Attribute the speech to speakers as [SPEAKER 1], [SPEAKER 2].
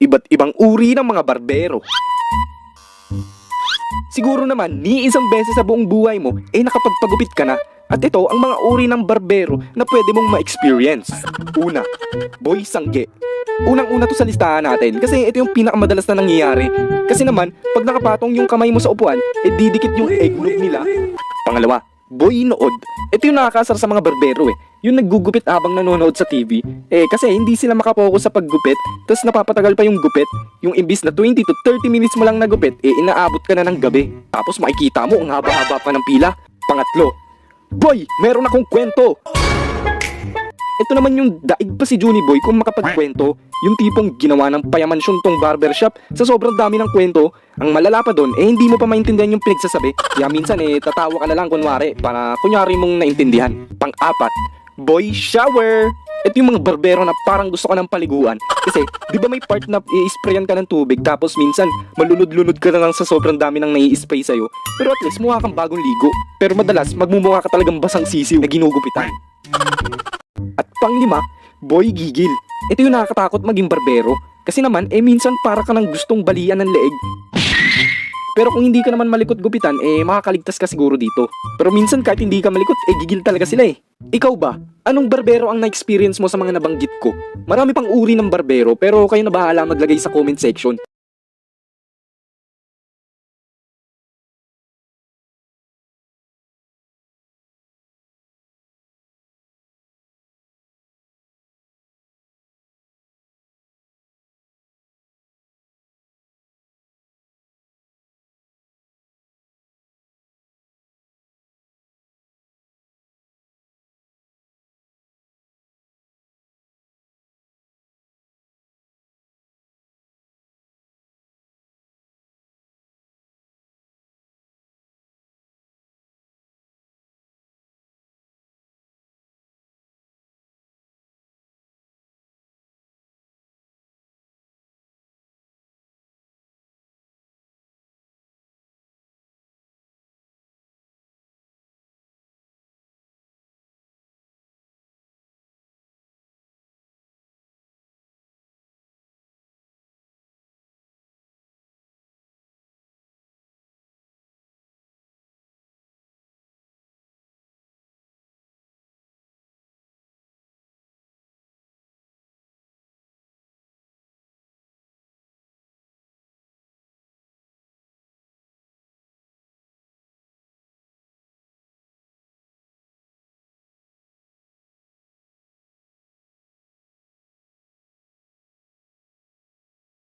[SPEAKER 1] iba't ibang uri ng mga barbero. Siguro naman, ni isang beses sa buong buhay mo, eh nakapagpagupit ka na. At ito ang mga uri ng barbero na pwede mong ma-experience. Una, boy sangge. Unang-una to sa listahan natin kasi ito yung pinakamadalas na nangyayari. Kasi naman, pag nakapatong yung kamay mo sa upuan, eh didikit yung eggnog nila. Pangalawa, boy nood. Ito yung nakakasar sa mga barbero eh. Yung naggugupit habang nanonood sa TV. Eh kasi hindi sila makapokus sa paggupit, tapos napapatagal pa yung gupit. Yung imbis na 20 to 30 minutes mo lang nagupit, eh inaabot ka na ng gabi. Tapos makikita mo ang haba-haba pa ng pila. Pangatlo, Boy, meron akong kwento! Ito naman yung daig pa si Juni Boy kung makapagkwento, yung tipong ginawa ng payamansyon tong barbershop sa sobrang dami ng kwento, ang malala pa doon, eh hindi mo pa maintindihan yung pinagsasabi, kaya minsan eh tatawa ka na lang kunwari, para kunyari mong naintindihan. Pang-apat, boy shower! Ito yung mga barbero na parang gusto ka ng paliguan. Kasi, di ba may part na i-sprayan ka ng tubig tapos minsan malunod-lunod ka na lang sa sobrang dami ng nai-spray sa'yo. Pero at least mukha kang bagong ligo. Pero madalas, magmumukha ka talagang basang sisiw na ginugupitan. Panglima, boy gigil. Ito yung nakakatakot maging barbero. Kasi naman, eh minsan para ka nang gustong balian ng leeg. Pero kung hindi ka naman malikot gupitan, eh makakaligtas ka siguro dito. Pero minsan kahit hindi ka malikot, eh gigil talaga sila eh. Ikaw ba? Anong barbero ang na-experience mo sa mga nabanggit ko? Marami pang uri ng barbero, pero kayo na bahala maglagay sa comment section.